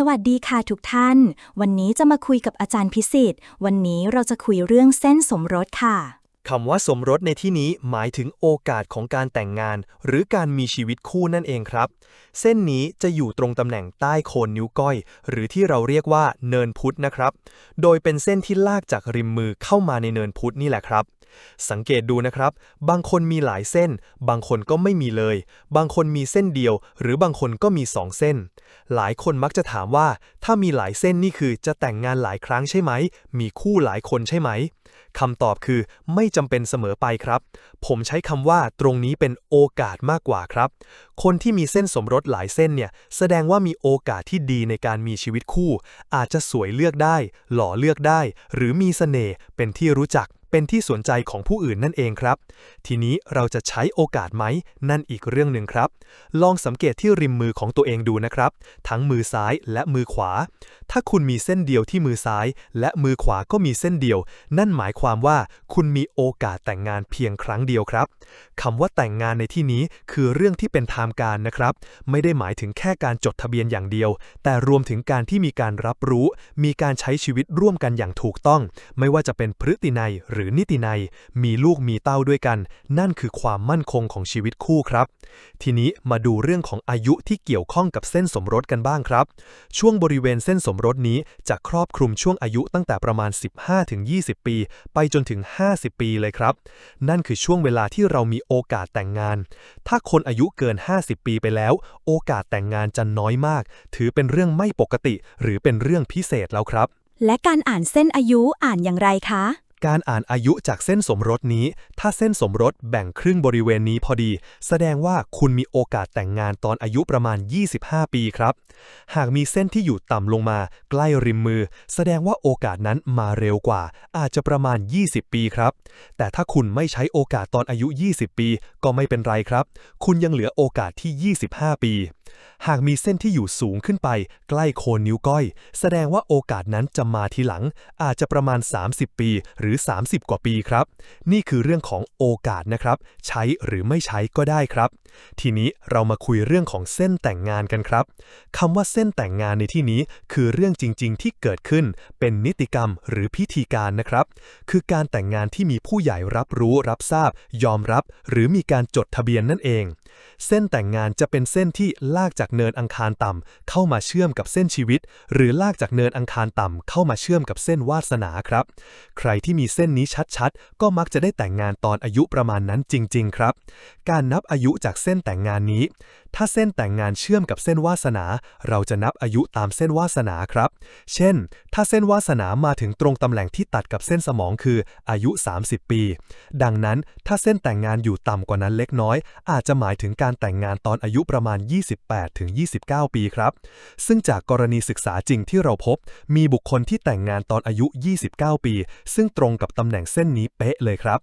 สวัสดีค่ะทุกท่าน วันนี้จะมาคุยกับอาจารย์พิสิทธิ์ วันนี้เราจะคุยเรื่องเส้นสมรสค่ะ คำว่าสมรสในที่นี้หมายถึงโอกาสของการแต่งงาน หรือการมีชีวิตคู่นั่นเองครับ เส้นนี้จะอยู่ตรงตำแหน่งใต้โคนนิ้วก้อย หรือที่เราเรียกว่าเนินพุทธนะครับ โดยเป็นเส้นที่ลากจากริมมือเข้ามาในเนินพุทธนี่แหละครับ สังเกตดูนะครับ บางคนมีหลายเส้น บางคนก็ไม่มีเลย บางคนมีเส้นเดียว หรือบางคนก็มีสองเส้น หลายคนมักจะถามว่า ถ้ามีหลายเส้นนี่คือจะแต่งงานหลายครั้งใช่ไหม มีคู่หลายคนใช่ไหมคำตอบคือไม่จำเป็นเสมอไปครับ ผมใช้คำว่าตรงนี้เป็นโอกาสมากกว่าครับ คนที่มีเส้นสมรสหลายเส้นเนี่ย แสดงว่ามีโอกาสที่ดีในการมีชีวิตคู่ อาจจะสวยเลือกได้ หล่อเลือกได้ หรือมีเสน่ห์เป็นที่รู้จัก เป็นที่สนใจของผู้อื่นนั่นเองครับ ทีนี้เราจะใช้โอกาสไหม นั่นอีกเรื่องหนึ่งครับ ลองสังเกตที่ริมมือของตัวเองดูนะครับ ทั้งมือซ้ายและมือขวา ถ้าคุณมีเส้นเดียวที่มือซ้าย และมือขวาก็มีเส้นเดียว นั่นหมายความว่าคุณมีโอกาสแต่งงานเพียงครั้งเดียวครับคำว่าแต่งงานในที่นี้คือเรื่องที่เป็นทางการนะครับ ไม่ได้หมายถึงแค่การจดทะเบียนอย่างเดียว แต่รวมถึงการที่มีการรับรู้ มีการใช้ชีวิตร่วมกันอย่างถูกต้อง ไม่ว่าจะเป็นพฤตินัยหรือนิตินัย มีลูกมีเต้าด้วยกัน นั่นคือความมั่นคงของชีวิตคู่ครับ ทีนี้มาดูเรื่องของอายุที่เกี่ยวข้องกับเส้นสมรสกันบ้างครับ ช่วงบริเวณเส้นสมรสนี้จะครอบคลุมช่วงอายุตั้งแต่ประมาณ 15-20 ปี ไปจนถึง 50 ปีเลยครับ นั่นคือช่วงเวลาที่เรามีโอกาสแต่งงาน ถ้าคนอายุเกิน 50 ปีไปแล้ว โอกาสแต่งงานจะน้อยมาก ถือเป็นเรื่องไม่ปกติ หรือเป็นเรื่องพิเศษแล้วครับและการอ่านเส้นอายุอ่านอย่างไรคะ การอ่านอายุจากเส้นสมรสนี้ ถ้าเส้นสมรสแบ่งครึ่งบริเวณนี้พอดี แสดงว่าคุณมีโอกาสแต่งงานตอนอายุประมาณ 25 ปีครับ หากมีเส้นที่อยู่ต่ำลงมา ใกล้ริมมือ แสดงว่าโอกาสนั้นมาเร็วกว่า อาจจะประมาณ 20 ปีครับ แต่ถ้าคุณไม่ใช้โอกาสตอนอายุ 20 ปี ก็ไม่เป็นไรครับ คุณยังเหลือโอกาสที่ 25 ปี หากมีเส้นที่อยู่สูงขึ้นไป ใกล้โคนนิ้วก้อย แสดงว่าโอกาสนั้นจะมาทีหลัง อาจจะประมาณ 30 ปีหรือ 30 กว่าปีครับ นี่คือเรื่องของโอกาสนะครับ ใช้หรือไม่ใช้ก็ได้ครับทีนี้เรามาคุยเรื่องของเส้นแต่งงานกันครับคำว่าเส้นแต่งงานในที่นี้คือเรื่องจริง ๆ ที่เกิดขึ้น เป็นนิติกรรมหรือพิธีการนะครับ คือการแต่งงานที่มีผู้ใหญ่รับรู้รับทราบ ยอมรับ หรือมีการจดทะเบียนนั่นเอง เส้นแต่งงานจะเป็นเส้นที่ลากจากเนินอังคารต่ำเข้ามาเชื่อมกับเส้นชีวิต หรือลากจากเนินอังคารต่ำเข้ามาเชื่อมกับเส้นวาสนาครับ ใครที่มีเส้นนี้ชัดๆ ก็มักจะได้แต่งงานตอนอายุประมาณนั้นจริง ๆ ครับ การนับอายุจากเส้นแต่งงานนี้ ถ้าเส้นแต่งงานเชื่อมกับเส้นวาสนา เราจะนับอายุตามเส้นวาสนาครับ เช่น ถ้าเส้นวาสนามาถึงตรงตำแหน่งที่ตัดกับเส้นสมองคืออายุ 30 ปี ดังนั้นถ้าเส้นแต่งงานอยู่ต่ำกว่านั้นเล็กน้อย อาจจะหมายถึงการแต่งงานตอนอายุประมาณ 28ถึง29 ปีครับ ซึ่งจากกรณีศึกษาจริงที่เราพบ มีบุคคลที่แต่งงานตอนอายุ 29 ปี ซึ่งตรงกับตำแหน่งเส้นนี้เป๊ะเลยครับ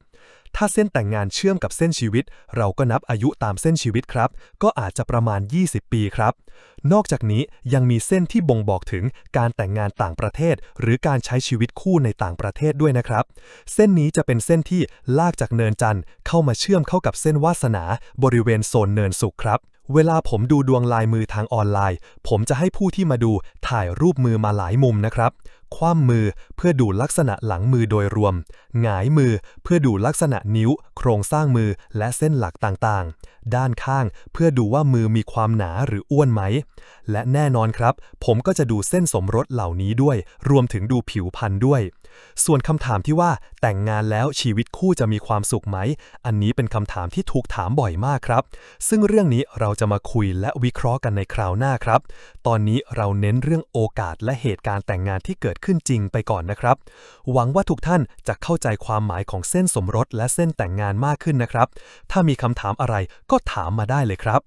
ถ้าเส้นแต่งงานเชื่อมกับเส้นชีวิต เราก็นับอายุตามเส้นชีวิตครับ ก็อาจจะประมาณ 20 ปีครับ นอกจากนี้ยังมีเส้นที่บ่งบอกถึงการแต่งงานต่างประเทศ หรือการใช้ชีวิตคู่ในต่างประเทศด้วยนะครับ เส้นนี้จะเป็นเส้นที่ลากจากเนินจันทร์เข้ามาเชื่อมเข้ากับเส้นวาสนา บริเวณโซนเนินสุขครับ เวลาผมดูดวงลายมือทางออนไลน์ ผมจะให้ผู้ที่มาดูถ่ายรูปมือมาหลายมุมนะครับ คว่ำมือเพื่อดูลักษณะหลังมือโดยรวม หงายมือเพื่อดูลักษณะนิ้ว โครงสร้างมือและเส้นหลักต่างๆ ด้านข้างเพื่อดูว่ามือมีความหนาหรืออ้วนไหม และแน่นอนครับ ผมก็จะดูเส้นสมรสเหล่านี้ด้วย รวมถึงดูผิวพรรณด้วย ส่วนคำถามที่ว่าแต่งงานแล้วชีวิตคู่จะมีความสุขไหม อันนี้เป็นคำถามที่ถูกถามบ่อยมากครับ ซึ่งเรื่องนี้เราจะมาคุยและวิเคราะห์กันในคราวหน้าครับ ตอนนี้เราเน้นเรื่องโอกาสและเหตุการณ์แต่งงานที่เกิดขึ้นจริงไปก่อนนะครับ หวังว่าทุกท่านจะเข้าใจความหมายของเส้นสมรสและเส้นแต่งงานมากขึ้นนะครับ ถ้ามีคำถามอะไรก็ถามมาได้เลยครับ